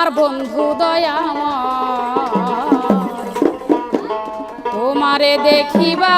আমার বন্ধু দয়াম তোমারে দেখিবা